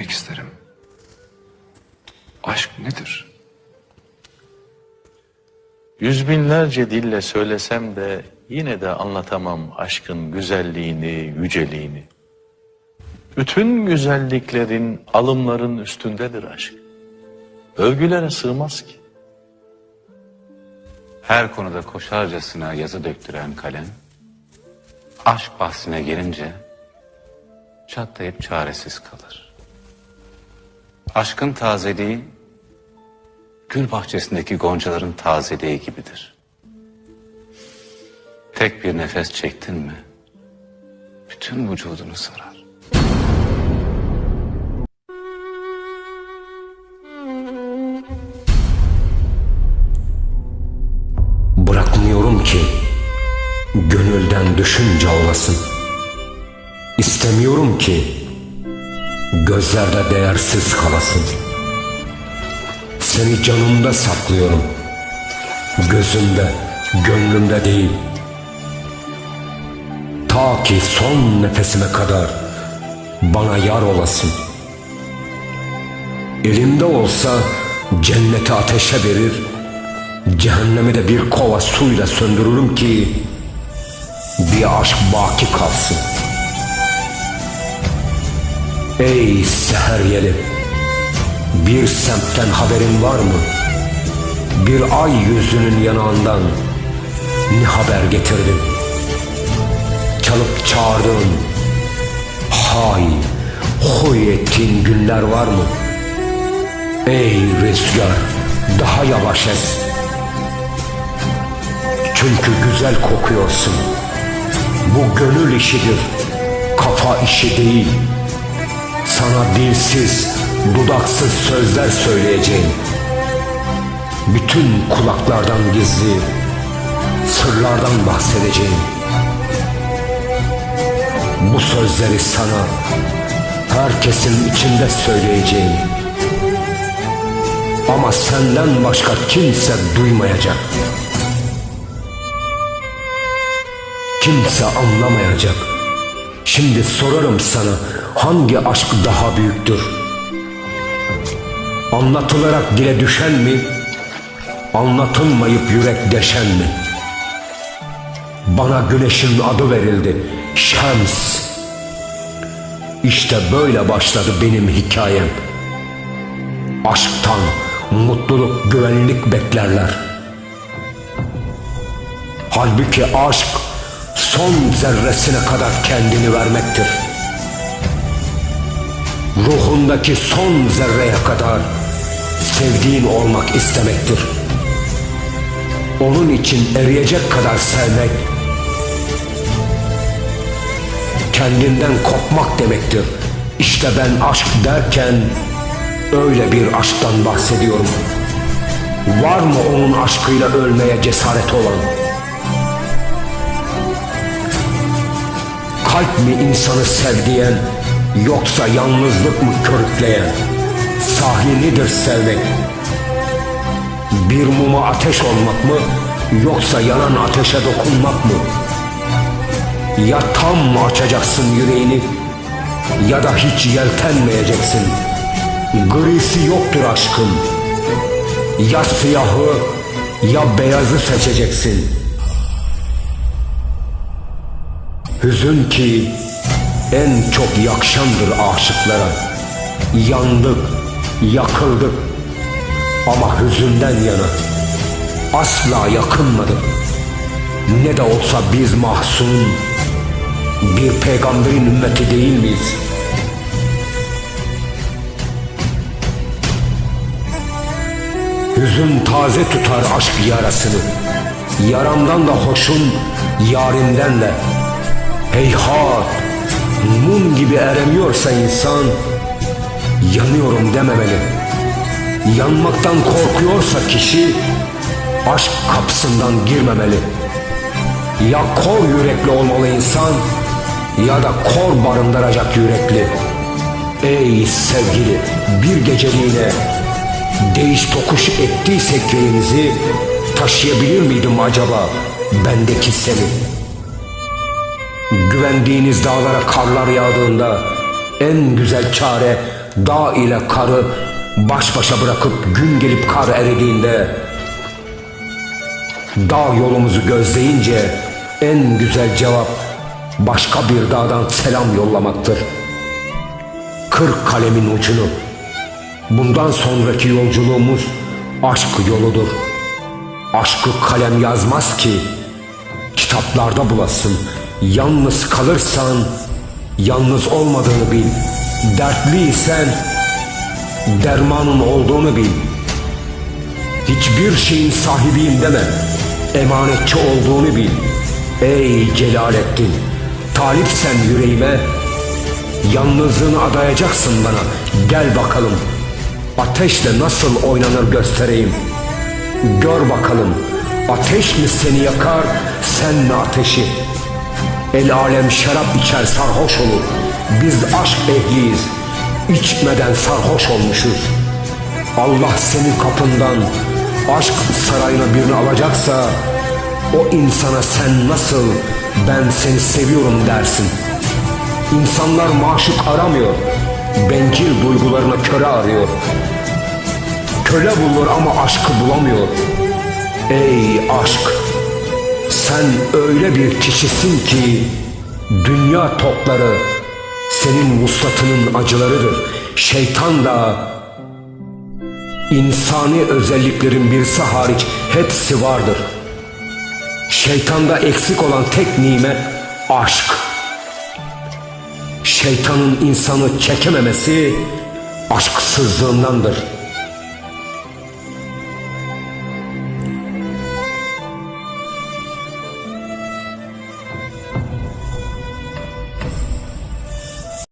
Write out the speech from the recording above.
Bilmek isterim. Aşk nedir? Yüz binlerce dille söylesem de yine de anlatamam aşkın güzelliğini, yüceliğini. Bütün güzelliklerin, alımların üstündedir aşk. Övgülere sığmaz ki. Her konuda koşarcasına yazı döktüren kalem, aşk bahsine gelince çatlayıp çaresiz kalır. Aşkın tazeliği, gül bahçesindeki goncaların tazeliği gibidir. Tek bir nefes çektin mi, bütün vücudunu sarar. Bırakmıyorum ki gönülden düşünce olasın. İstemiyorum ki gözlerde değersiz kalasın. Seni canımda saklıyorum. Gözümde, gönlümde değil. Ta ki son nefesime kadar bana yar olasın. Elimde olsa cenneti ateşe verir, Cehennemi de bir kova suyla söndürürüm ki bir aşk baki kalsın. Ey seher yeli, bir semtten haberin var mı? Bir ay yüzünün yanağından ne haber getirdin? Çalıp çağırdığın, hay, huy ettiğin günler var mı? Ey rüzgar, daha yavaş es. Çünkü güzel kokuyorsun. Bu gönül işidir, kafa işi değil. Sana dilsiz, dudaksız sözler söyleyeceğim. Bütün kulaklardan gizli, sırlardan bahsedeceğim. Bu sözleri sana herkesin içinde söyleyeceğim. Ama senden başka kimse duymayacak. Kimse anlamayacak. Şimdi sorarım sana hangi aşk daha büyüktür? Anlatılarak dile düşen mi? Anlatılmayıp yürek deşen mi? Bana güneşin adı verildi. Şems. İşte böyle başladı benim hikayem. Aşktan mutluluk, güvenlik beklerler. Halbuki aşk son zerresine kadar kendini vermektir. Ruhundaki son zerreye kadar sevdiğin olmak istemektir. Onun için eriyecek kadar sevmek, kendinden kopmak demektir. İşte ben aşk derken öyle bir aşktan bahsediyorum. Var mı onun aşkıyla ölmeye cesaret olan? Kalp mi insanı sevdiyen yoksa yalnızlık mı körükleyen? Sahi nedir sevmek? Bir muma ateş olmak mı yoksa yanan ateşe dokunmak mı? Ya tam mı açacaksın yüreğini ya da hiç yeltenmeyeceksin. Grisi yoktur aşkın. Ya siyahı ya beyazı seçeceksin. Hüzün ki en çok yakşandır aşıklara. Yandık, yakıldık ama hüzünden yana. Asla yakınmadık. Ne de olsa biz mahzun, bir peygamberin ümmeti değil miyiz? Hüzün taze tutar aşk yarasını. Yaramdan da hoşum, yarimden de. Heyhat, mum gibi eremiyorsa insan, yanıyorum dememeli. Yanmaktan korkuyorsa kişi, aşk kapısından girmemeli. Ya kor yürekli olmalı insan, ya da kor barındıracak yürekli. Ey sevgili, bir geceliğine değiş tokuş ettiysek yerimizi taşıyabilir miydim acaba bendeki seni? Güvendiğiniz dağlara karlar yağdığında en güzel çare dağ ile karı baş başa bırakıp gün gelip kar eridiğinde dağ yolumuzu gözleyince en güzel cevap başka bir dağdan selam yollamaktır. Kırk kalemin ucunu. Bundan sonraki yolculuğumuz aşk yoludur. Aşkı kalem yazmaz ki kitaplarda bulasın. Yalnız kalırsan yalnız olmadığını bil. Dertliysen dermanın olduğunu bil. Hiçbir şeyin sahibiyim deme. Emanetçi olduğunu bil. Ey Celalettin, talipsen yüreğime, yalnızlığını adayacaksın bana. Gel bakalım, ateşle nasıl oynanır göstereyim. Gör bakalım, ateş mi seni yakar, sen mi ateşi? El alem şarap içer sarhoş olur. Biz aşk ehliyiz, içmeden sarhoş olmuşuz. Allah senin kapından aşk sarayına birini alacaksa o insana sen nasıl ben seni seviyorum dersin. İnsanlar maşuk aramıyor. Bencil duygularına köre arıyor. Köle bulur ama aşkı bulamıyor. Ey aşk! Sen öyle bir kişisin ki dünya topları senin vuslatının acılarıdır. Şeytan da İnsani özelliklerin birisi hariç hepsi vardır. Şeytanda eksik olan tek nimet aşk. Şeytanın insanı çekememesi aşksızlığındandır.